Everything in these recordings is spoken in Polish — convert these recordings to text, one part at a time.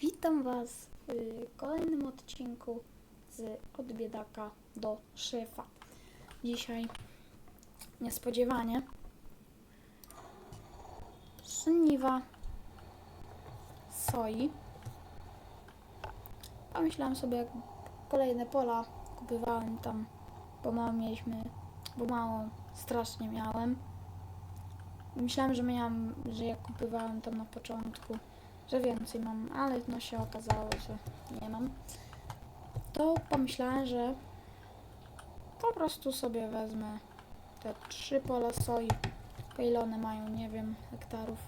Witam Was w kolejnym odcinku z Od biedaka do szefa. Dzisiaj niespodziewanie żniwa soi. Pomyślałam sobie, jak kolejne pola kupywałem tam, bo mało mieliśmy, bo mało strasznie miałem. Myślałem, że miałam, że jak kupywałem tam na początku, że więcej mam, ale no się okazało, że nie mam. To pomyślałem, że po prostu sobie wezmę te trzy pola soi. Po ile one mają, nie wiem, hektarów.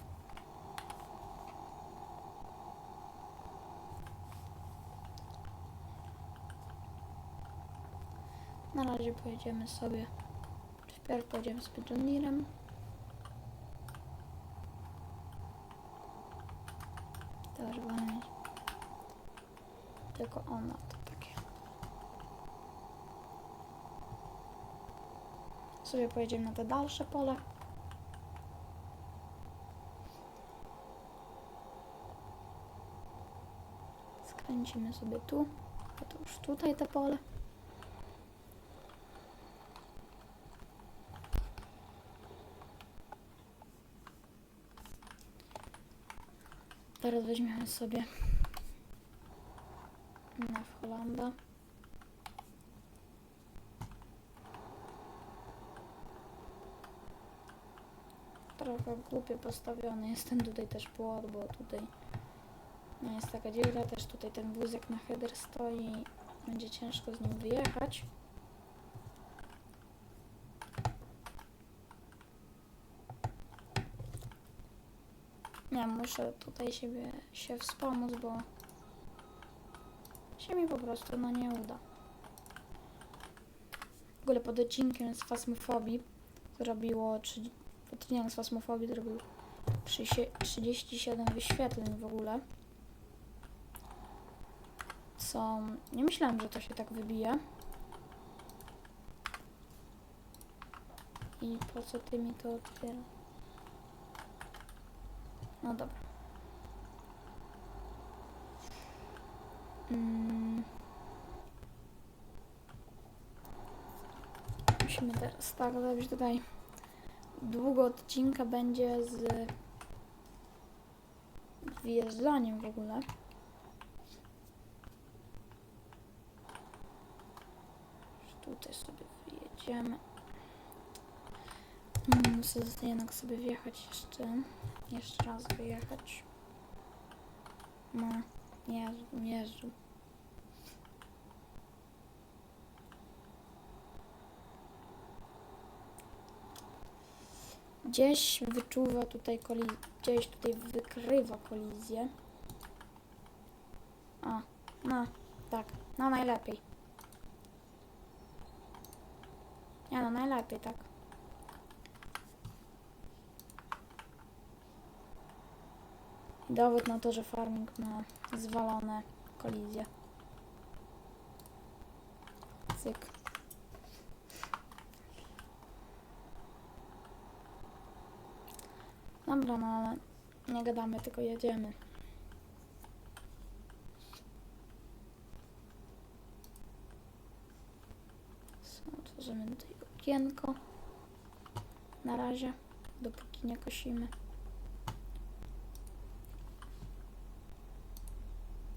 Na razie pojedziemy sobie, wpierw pojedziemy z John Też będę mieć. Tylko ona to takie. Sobie pojedziemy na te dalsze pole. Skręcimy sobie tu. A to już tutaj te pole. Teraz weźmiemy sobie Holanda. Trochę głupio postawiony jest ten tutaj też płot, bo tutaj nie jest taka dziura, też tutaj ten wózek na header stoi. Będzie ciężko z nim wyjechać. Nie, muszę tutaj siebie się wspomóc, bo się mi po prostu no nie uda. W ogóle pod odcinkiem z fasmofobii zrobiło, trzy- odcinek z fasmofobii zrobił trzy- 37 wyświetleń w ogóle. Co nie myślałam, że to się tak wybije. I po co ty mi to otwierasz? No dobra. Mm. Musimy teraz tak zrobić tutaj. Długo odcinka będzie z wjeżdżaniem w ogóle. Tutaj sobie wyjedziemy. Mm, Muszę jednak sobie wjechać jeszcze. Jeszcze raz wyjechać. No, Jezu, Jezu. Gdzieś wyczuwa tutaj kolizję, gdzieś tutaj wykrywa kolizję. A, no, tak, no najlepiej. Nie no, najlepiej, tak. Dowód na to, że farming ma zwalone kolizje. Cyk. Dobra, no ale nie gadamy, tylko jedziemy. Otworzymy tutaj okienko. Na razie, dopóki nie kosimy.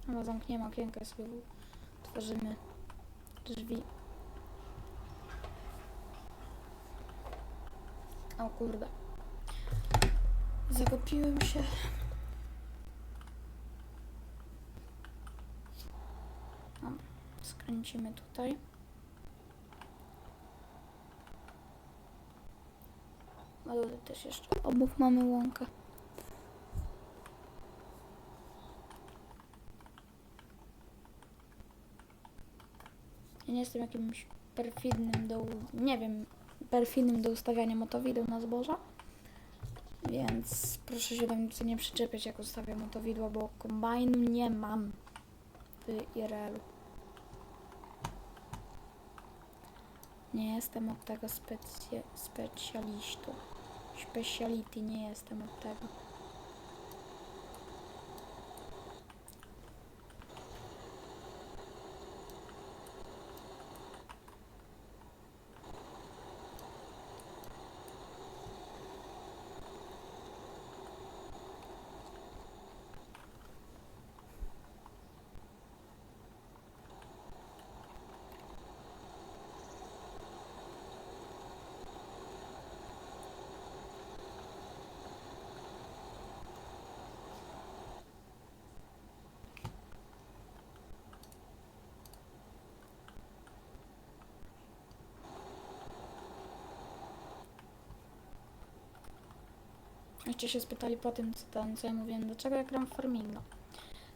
No zamkniemy okienko i sobie otworzymy drzwi. O kurde. Zagopiłem się. Dobra, skręcimy tutaj. A tutaj też jeszcze obok mamy łąkę. Ja nie jestem jakimś perfidnym do, nie wiem, perfidnym do ustawiania motowidł na zboża. Więc proszę się do mnie nie przyczepiać, jak ustawiam motowidła, bo kombajnu nie mam w IRL-u. Nie jestem od tego specja. Speciality nie jestem od tego. Jeszcze się spytali po tym, co, ten, co ja mówiłem, dlaczego ja gram w farminga.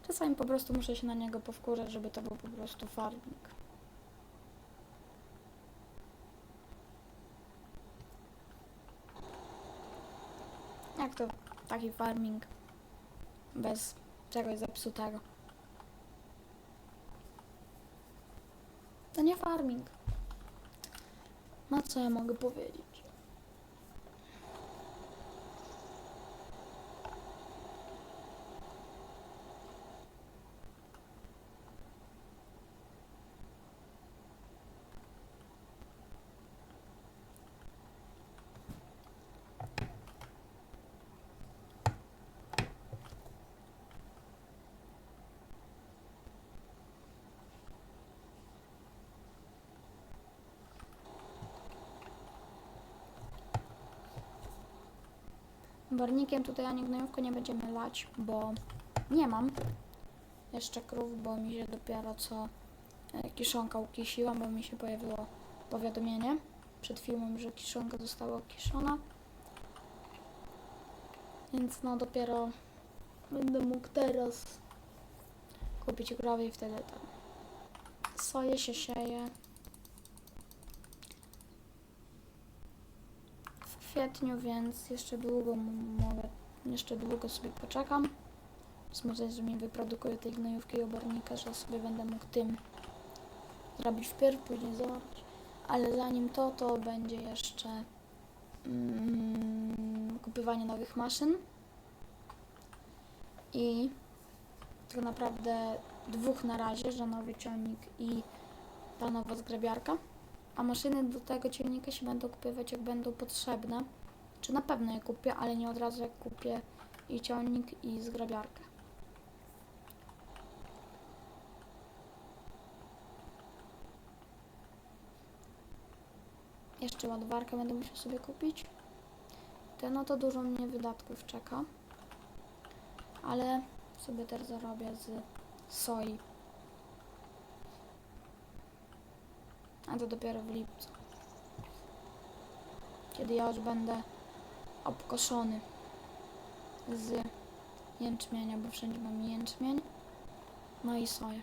Czasami po prostu muszę się na niego powkurzać, żeby to był po prostu farming. Jak to taki farming bez czegoś zepsutego? To nie farming. No co ja mogę powiedzieć? Barnikiem tutaj ani gnojówko nie będziemy lać, bo nie mam jeszcze krów, bo mi się dopiero co e, kiszonka ukisiła, bo mi się pojawiło powiadomienie przed filmem, że kiszonka została ukiszona. Więc no dopiero będę mógł teraz kupić krowy i wtedy tam soję się sieje. w kwietniu, więc jeszcze długo mogę, jeszcze długo sobie poczekam. Możliwość, że mi wyprodukują tej gnojówki i obornika, że sobie będę mógł tym zrobić wpierw, później zaorać. Ale zanim to, to będzie jeszcze mm, kupywanie nowych maszyn i tak naprawdę dwóch na razie, że nowy ciągnik i ta nowa zgrabiarka. A maszyny do tego ciągnika się będą kupywać jak będą potrzebne. Czy na pewno je kupię, ale nie od razu jak kupię i ciągnik i zgrabiarkę. Jeszcze ładowarkę będę musiał sobie kupić. To no to dużo mnie wydatków czeka. Ale sobie też zarobię z soi. A to dopiero w lipcu. Kiedy ja już będę obkoszony z jęczmienia, bo wszędzie mam jęczmień. No i soję.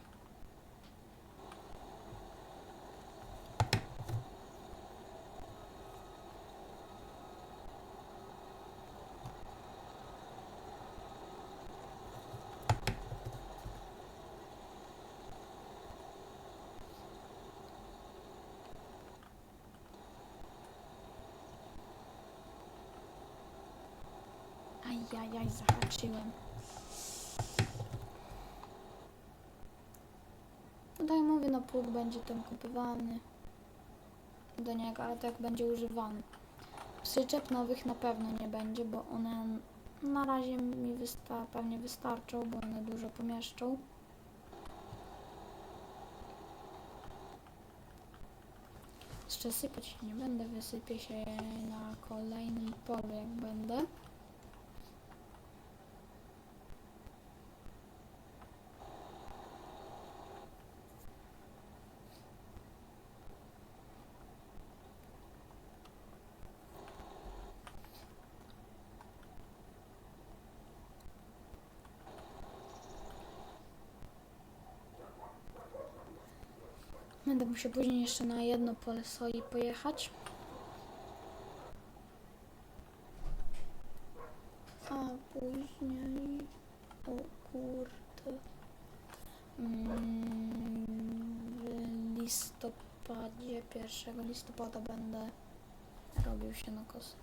Ajajaj, zahaczyłem. Tutaj mówię, no pług będzie tam kupywany do niego, ale tak będzie używany. Przyczep nowych na pewno nie będzie, bo one na razie mi wysta pewnie wystarczą, bo one dużo pomieszczą. Jeszcze sypać nie będę, wysypię się na kolejnym polu jak będę. Musiał później jeszcze na jedno pole soi pojechać. A później... O kurde... Mm, W listopadzie, 1 listopada będę robił się na kosę.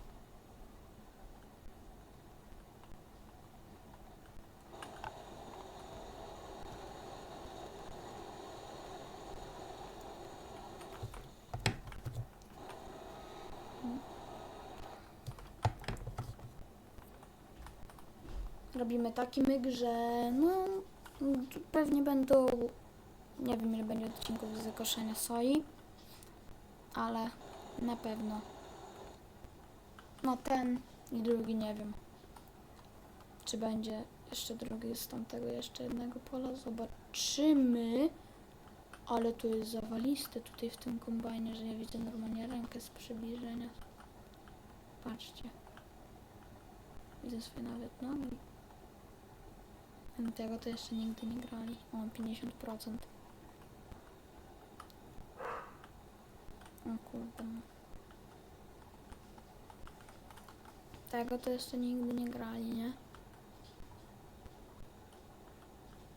Robimy taki myk, że no pewnie będą, nie wiem ile będzie odcinków z koszenia soi, ale na pewno. No ten i drugi nie wiem. Czy będzie jeszcze drugi z tamtego jeszcze jednego pola, zobaczymy. Ale tu jest zawaliste tutaj w tym kombajnie, że ja widzę normalnie rękę z przybliżenia. Patrzcie. widzę swoje nawet nogi. Tego to jeszcze nigdy nie grali. O, 50%. O kurde. no. Tego to jeszcze nigdy nie grali, nie?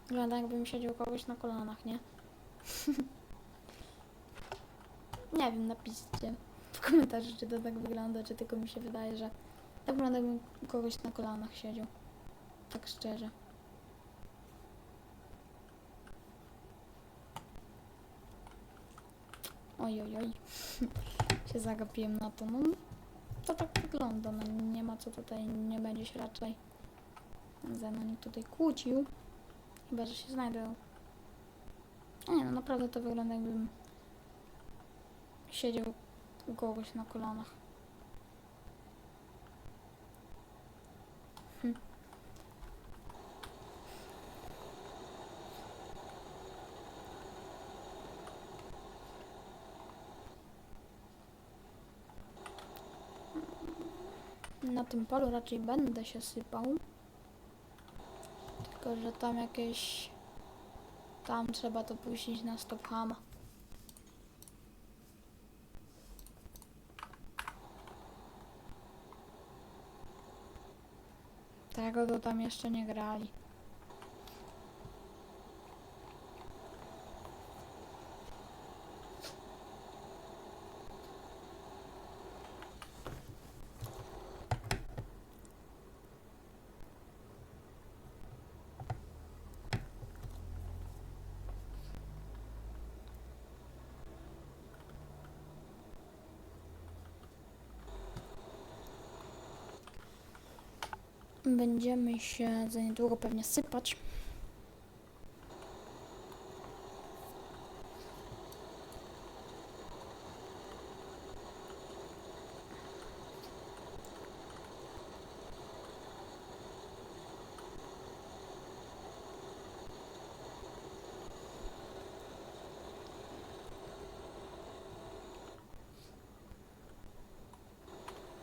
Wygląda jakbym siedział kogoś na kolanach, nie? nie wiem, napiszcie w komentarzu, czy to tak wygląda, czy tylko mi się wydaje, że tak wygląda jakbym kogoś na kolanach siedział. Tak szczerze. Oj, oj, oj. się zagapiłem na to. No, to tak wygląda. No, nie ma co tutaj, nie będzie się raczej ze mną tutaj kłócił. Chyba, że się znajdę. Nie, no naprawdę to wygląda jakbym siedział u kogoś na kolanach. Tym polu raczej będę się sypał. Tylko, że tam jakieś... Tam trzeba to puścić na stop hama. Tego to tam jeszcze nie grali. Będziemy się za niedługo pewnie sypać.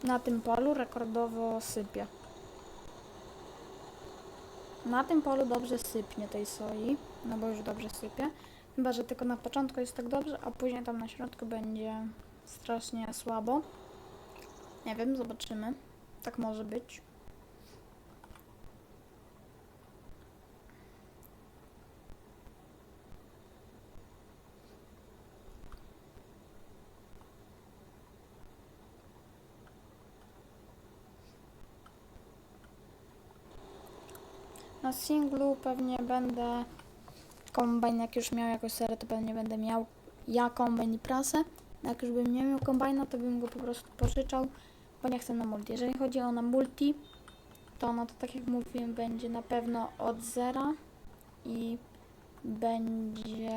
Na tym polu rekordowo sypie. Na tym polu dobrze sypnie tej soi, no bo już dobrze sypie. Chyba, że tylko na początku jest tak dobrze, a później tam na środku będzie strasznie słabo. Nie wiem, zobaczymy. Tak może być. Singlu pewnie będę kombajn, jak już miał jakąś serię, to pewnie będę miał ja kombajn i prasę. Jak już bym nie miał kombajna, to bym go po prostu pożyczał, bo nie chcę na multi. Jeżeli chodzi o na multi, to no to tak jak mówiłem, będzie na pewno od zera i będzie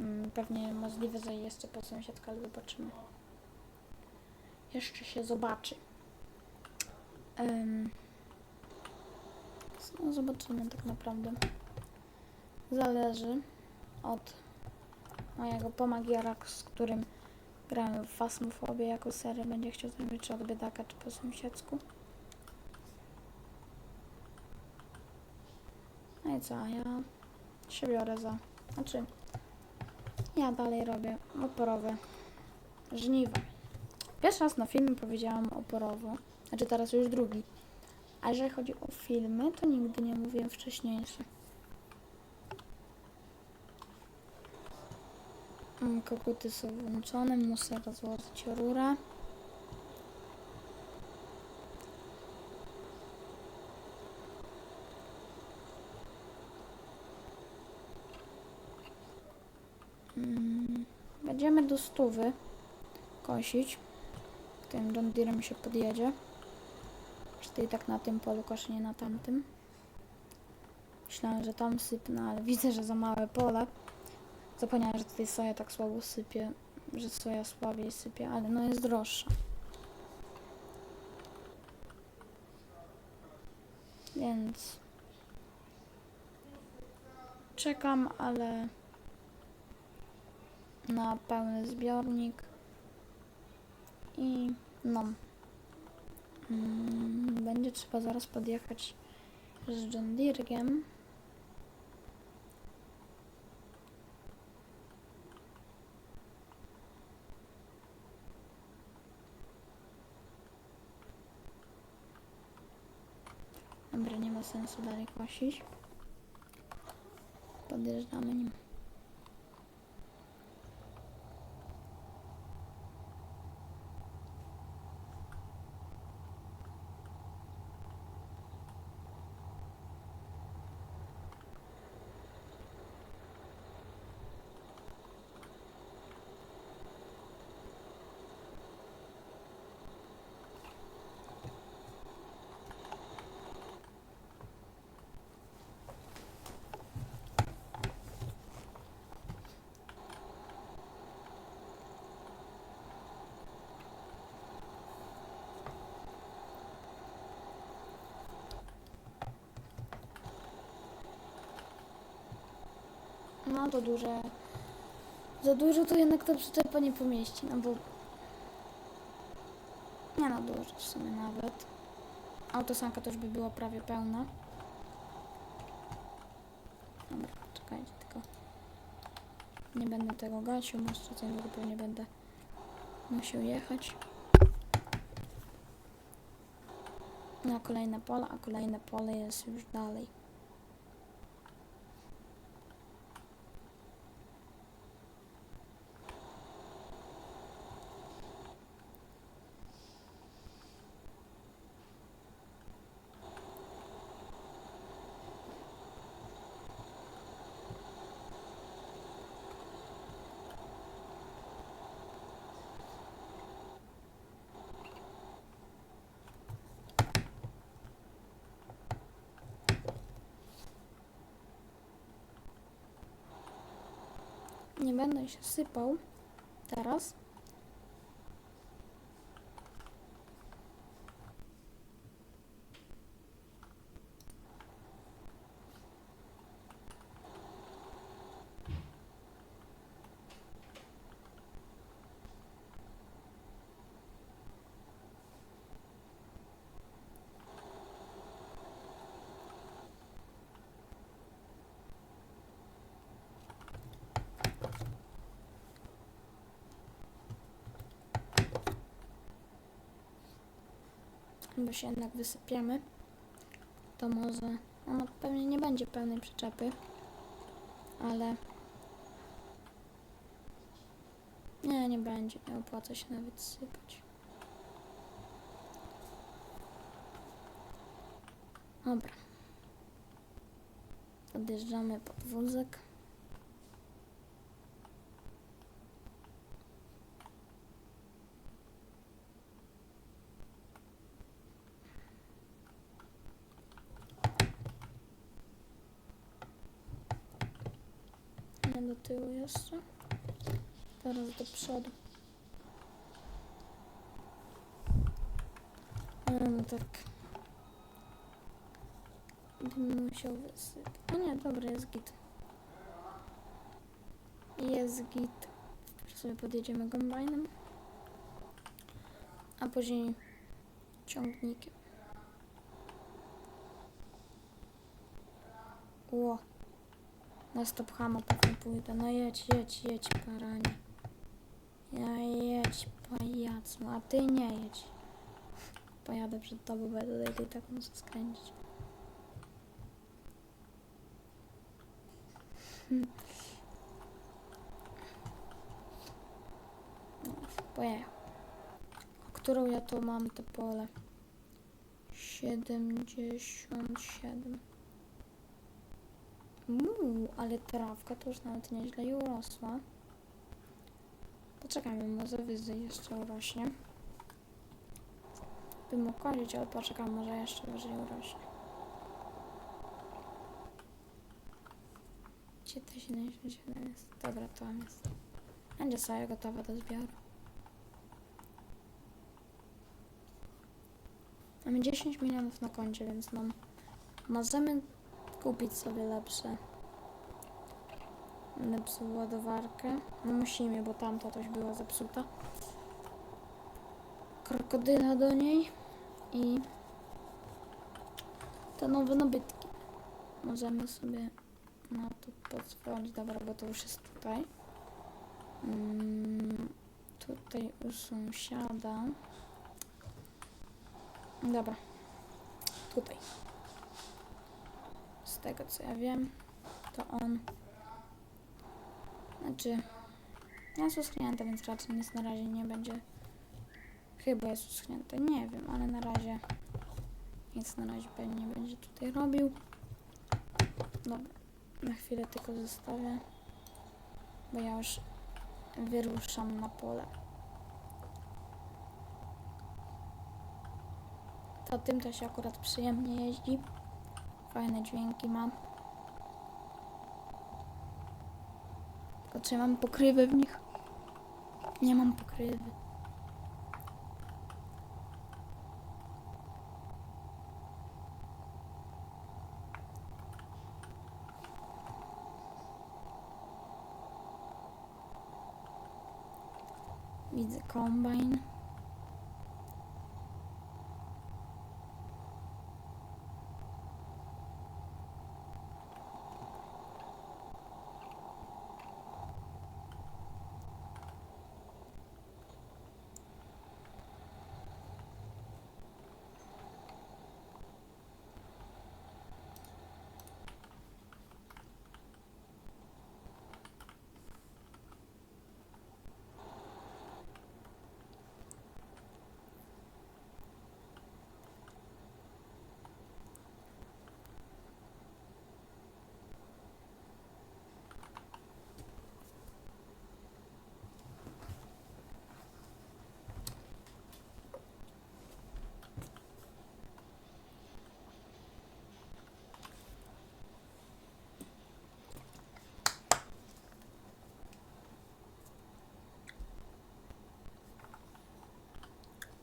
mm, pewnie możliwe, że jeszcze po sąsiadka, ale zobaczymy. Jeszcze się zobaczy. Ym, no zobaczymy tak naprawdę. Zależy od mojego pomagiera, z którym grałem w Fasmofobię jako serię. Będzie chciał zrobić czy od biedaka, czy po sąsiedzku. No i co, ja się biorę za... Znaczy, ja dalej robię oporowe żniwa. Pierwszy raz na filmie powiedziałam oporowo, znaczy teraz już drugi. A jeżeli chodzi o filmy, to nigdy nie mówiłem wcześniejsze. Mm, Koguty są włączone, muszę rozłożyć rurę. Mm, Będziemy do stówy kosić. Tym John Deerem się podjedzie. Czy ty tak na tym polu kosz, nie na tamtym? Myślałem, że tam sypnę, ale widzę, że za małe pole. Zapomniałem, że tutaj soja tak słabo sypie, że soja słabiej sypie, ale no jest droższa. Więc czekam, ale na pełny zbiornik i no będzie trzeba zaraz podjechać z John Deere'em. Dobra, nie ma sensu dalej kosić. Podjeżdżamy nim. No to duże. Za dużo to jednak ta przyczepa nie pomieści, no bo... Nie no, dużo w sumie nawet. Autosanka to już by była prawie pełna. Dobra, czekajcie, tylko... Nie będę tego gasił, jeszcze co niedługo pewnie będę musiał jechać. Na kolejne pole, a kolejne pole jest już dalej. Nie będę się sypał bo się jednak wysypiemy, to może ona pewnie nie będzie pełnej przyczepy, ale nie, nie będzie, nie opłaca się nawet sypać. Dobra. Podjeżdżamy pod wózek. Nie do tyłu jeszcze. Teraz do przodu. No, no tak. Bym musiał wysypać. A nie, dobra, jest git. Jest git. Teraz sobie podjedziemy kombajnem. A później ciągnikiem. Na stop hama pewnie pójdę. No jedź, jedź, jedź, paranie. Ja jedź, pajacu, a ty nie jedź. Pojadę przed tobą, będę tutaj i tak muszę skręcić. Hmm. Pojechał. A którą ja tu mam to pole? 77. Uuu, ale trawka to już nawet nieźle i urosła. Poczekajmy, może wyżej jeszcze urośnie. Bym kolić, ale poczekam, może jeszcze wyżej urośnie. Gdzie to 77 jest? Dobra, to jest. Będzie sobie gotowa do zbioru. Mamy 10 milionów na koncie, więc mam... Możemy kupić sobie lepsze. Lepszą ładowarkę. No musimy, bo tamta też była zepsuta. Krokodyla do niej. I te nowe nabytki. Możemy sobie na to pozwolić. Dobra, bo to już jest tutaj. Mm, tutaj u sąsiada. Dobra. Tutaj. Tego co ja wiem, to on. Znaczy. Jest uschnięte, więc raczej nic na razie nie będzie. Chyba jest uschnięte, nie wiem, ale na razie nic na razie pewnie nie będzie tutaj robił. Dobra, na chwilę tylko zostawię, bo ja już wyruszam na pole. To tym to się akurat przyjemnie jeździ. Fajne dźwięki ma. Tylko czy mam pokrywy w nich? Nie mam pokrywy. Widzę kombajn.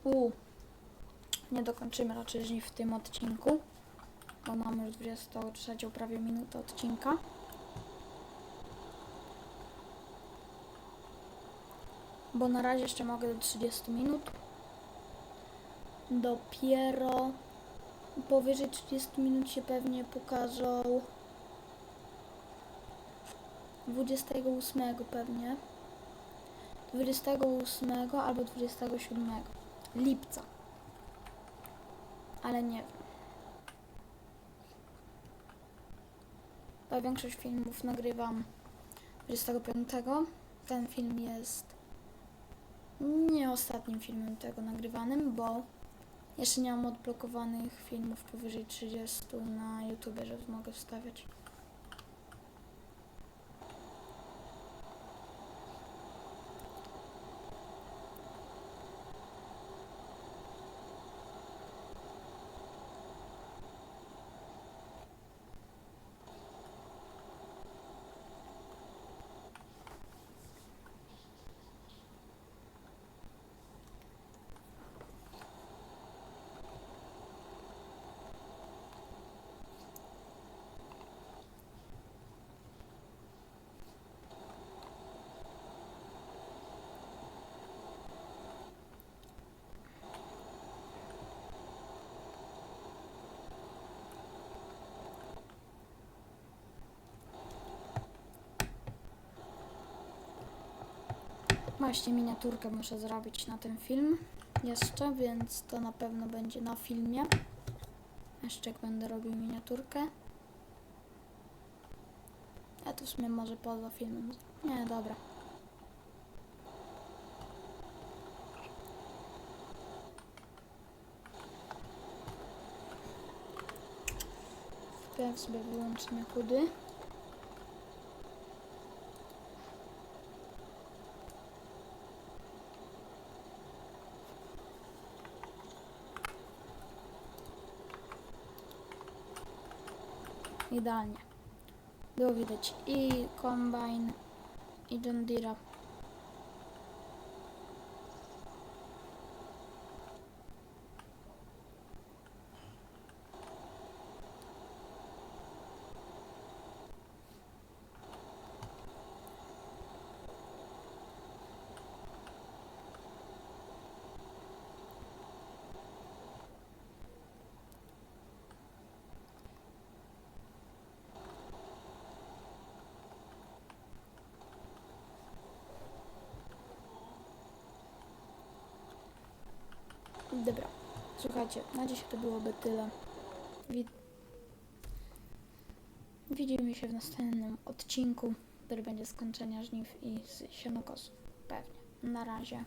U. Nie dokończymy raczej w tym odcinku, bo mamy już 23 prawie minutę odcinka. Bo na razie jeszcze mogę do 30 minut. Dopiero powyżej 30 minut się pewnie pokażą 28 pewnie. 28 albo 27 lipca. Ale nie wiem. Bo większość filmów nagrywam 25. Ten film jest nie ostatnim filmem tego nagrywanym, bo jeszcze nie mam odblokowanych filmów powyżej 30 na YouTube, żeby mogę wstawiać. Właśnie miniaturkę muszę zrobić na ten film jeszcze, więc to na pewno będzie na filmie. Jeszcze jak będę robił miniaturkę. Ja to w sumie może poza filmem. Nie, dobra. Wpierw sobie wyłączymy chudy. Idealnie. Było widać i kombajn, i John Deere. Dobra, słuchajcie, na dzisiaj to byłoby tyle. Wi- Widzimy się w następnym odcinku, który będzie skończenia żniw i z sianokosu. Pewnie. Na razie.